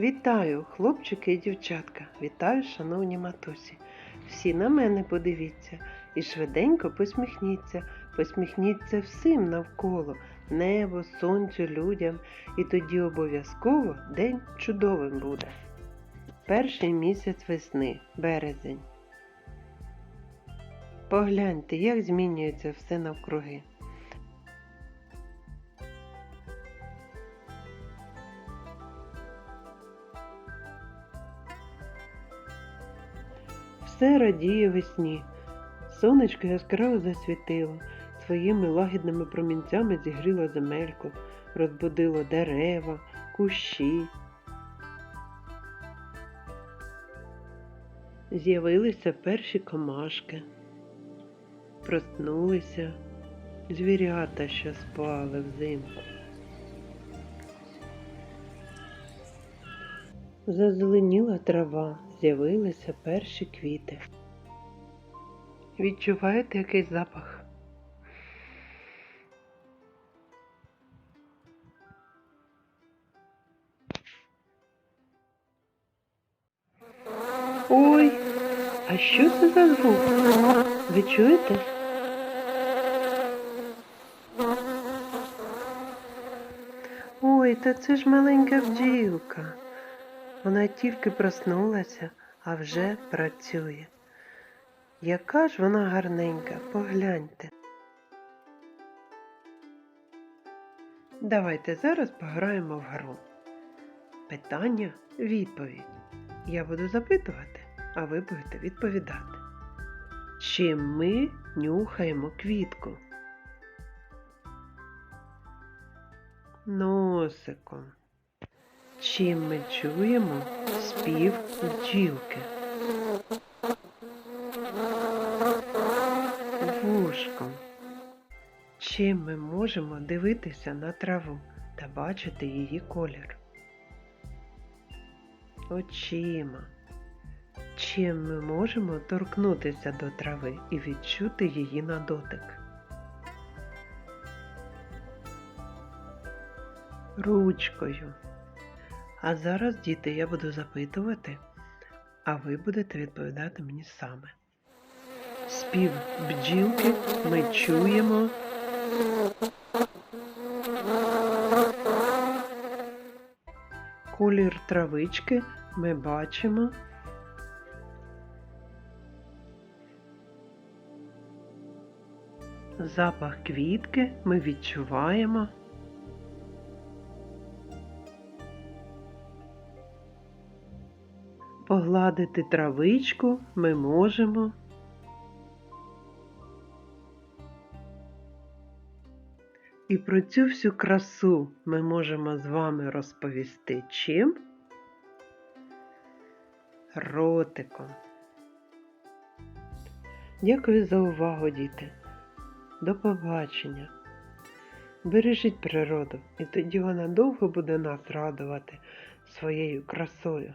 Вітаю, хлопчики і дівчатка. Вітаю, шановні матусі. Всі на мене подивіться і швиденько посміхніться. Посміхніться всім навколо, небо, сонцю, людям, і тоді обов'язково день чудовим буде. Перший місяць весни, березень. Погляньте, як змінюється все навкруги. Все радіє весні. Сонечко яскраво засвітило, своїми лагідними промінцями зігріло земельку, розбудило дерева, кущі. З'явилися перші комашки, проснулися звірята, що спали взимку. Зазеленіла трава, з'явилися перші квіти. Відчуваєте який запах? Ой, а що це за звук? Ви чуєте? Ой, та це ж маленька бджілка. Вона тільки проснулася, а вже працює. Яка ж вона гарненька, погляньте. Давайте зараз пограємо в гру. Питання, відповідь. Я буду запитувати, а ви будете відповідати. Чим ми нюхаємо квітку? Носиком. Чим ми чуємо спів бджілки? Вушком. Чим ми можемо дивитися на траву та бачити її колір? Очима. Чим ми можемо торкнутися до трави і відчути її на дотик? Ручкою. А зараз, діти, я буду запитувати, а ви будете відповідати мені саме. Спів бджілки ми чуємо. Колір травички ми бачимо. Запах квітки ми відчуваємо. Погладити травичку ми можемо. І про цю всю красу ми можемо з вами розповісти чим? Ротиком. Дякую за увагу, діти. До побачення. Бережіть природу, і тоді вона довго буде нас радувати своєю красою.